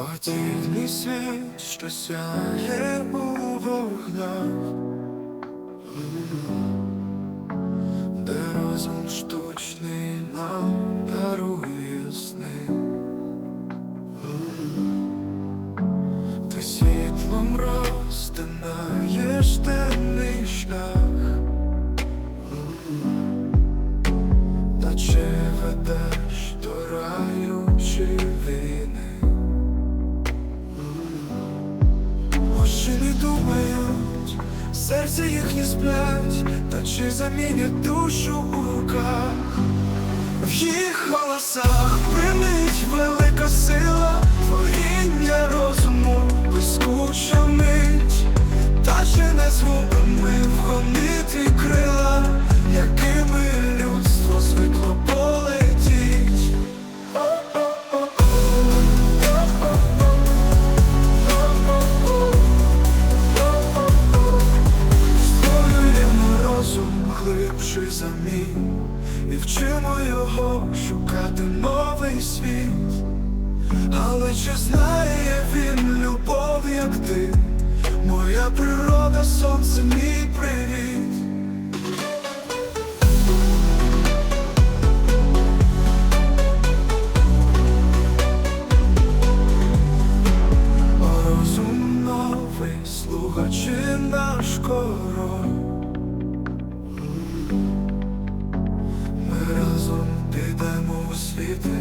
Подібний світ, що сяє у вогнях, де розум штучний нам дарує сни. Ти світлом розтинаєш темний шлях, та чи ведеш до раю чи серця їхні сплять, наче замінять душу у руках? В їх голосах його шукати новий світ. Але чи знає він любов, як ти? Моя природа, сонце, мій привіт. Розум новий, слуга чи наш король світи,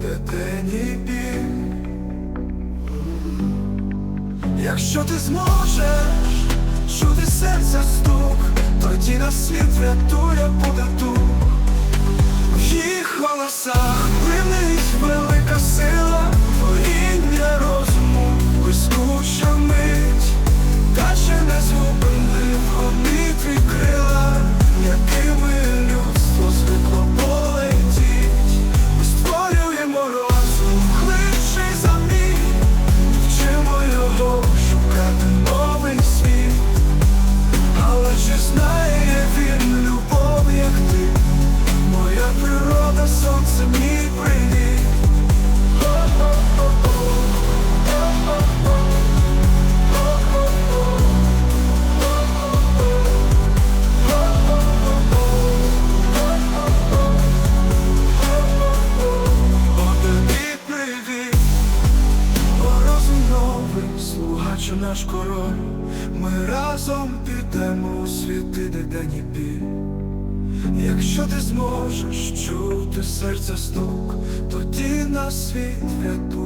де день і біль. Якщо ти зможеш чути серця стук, тоді на світ врятує буде дух. В їх голосах чи наш король. Ми разом підемо у світи, де день і біль. Якщо ти зможеш чути серця стук, тоді на світ врятує